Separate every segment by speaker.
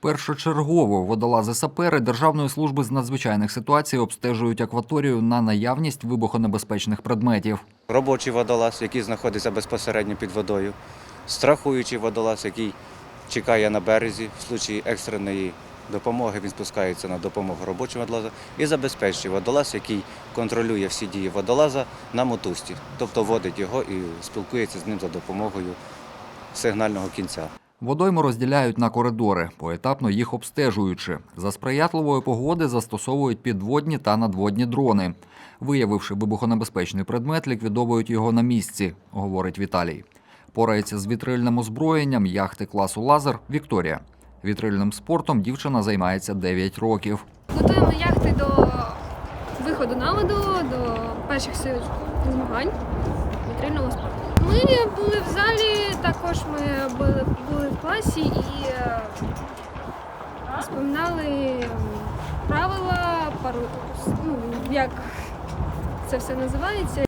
Speaker 1: Першочергово водолази-сапери Державної служби з надзвичайних ситуацій обстежують акваторію на наявність вибухонебезпечних предметів.
Speaker 2: робочий водолаз, який знаходиться безпосередньо під водою, страхуючий водолаз, який чекає на березі в случаї екстреної допомоги, він спускається на допомогу робочого водолаза, і забезпечує водолаз, який контролює всі дії водолаза на мотузці, тобто водить його і спілкується з ним за допомогою сигнального кінця.
Speaker 1: Водойми розділяють на коридори, поетапно їх обстежуючи. За сприятливої погоди застосовують підводні та надводні дрони. Виявивши вибухонебезпечний предмет, ліквідовують його на місці, говорить Віталій. Порається з вітрильним озброєнням яхти класу Лазер Вікторія. Вітрильним спортом дівчина займається 9 років.
Speaker 3: Готуємо яхти до виходу на воду, до перших змагань вітрильного спорту. Ми були в залі, класі і розповідали правила, пару, ну, як це все називається.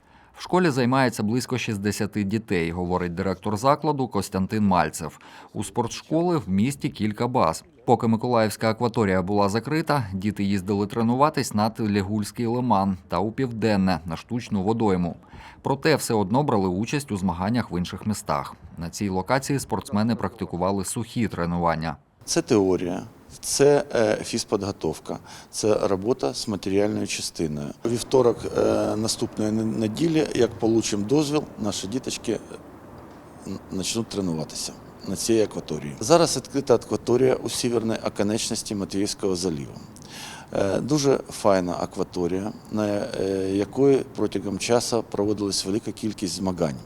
Speaker 1: Школі займається близько 60 дітей, говорить директор закладу Костянтин Мальцев. У спортшколи в місті кілька баз. Поки Миколаївська акваторія була закрита, діти їздили тренуватись на Телегульський лиман та у південне на штучну водойму. Проте все одно брали участь у змаганнях в інших містах. На цій локації спортсмени практикували сухі тренування.
Speaker 4: Це теорія, це е, фізподготовка, це робота з матеріальною частиною. Вівторок е, наступної неділі, як получимо дозвіл, наші діточки е, почнуть тренуватися на цій акваторії. Зараз відкрита акваторія у сіверній оконечності Матвіївського заліву. Е, Дуже файна акваторія, на е, якої протягом часу проводилась велика кількість змагань.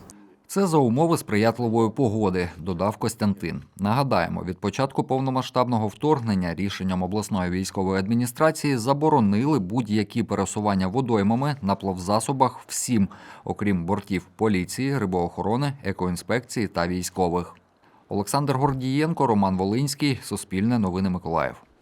Speaker 1: Це за умови сприятливої погоди, додав Костянтин. Нагадаємо, від початку повномасштабного вторгнення рішенням обласної військової адміністрації заборонили будь-які пересування водоймами на плавзасобах всім, окрім бортів поліції, рибоохорони, екоінспекції та військових. Олександр Гордієнко, Роман Волинський, Суспільне новини Миколаїв.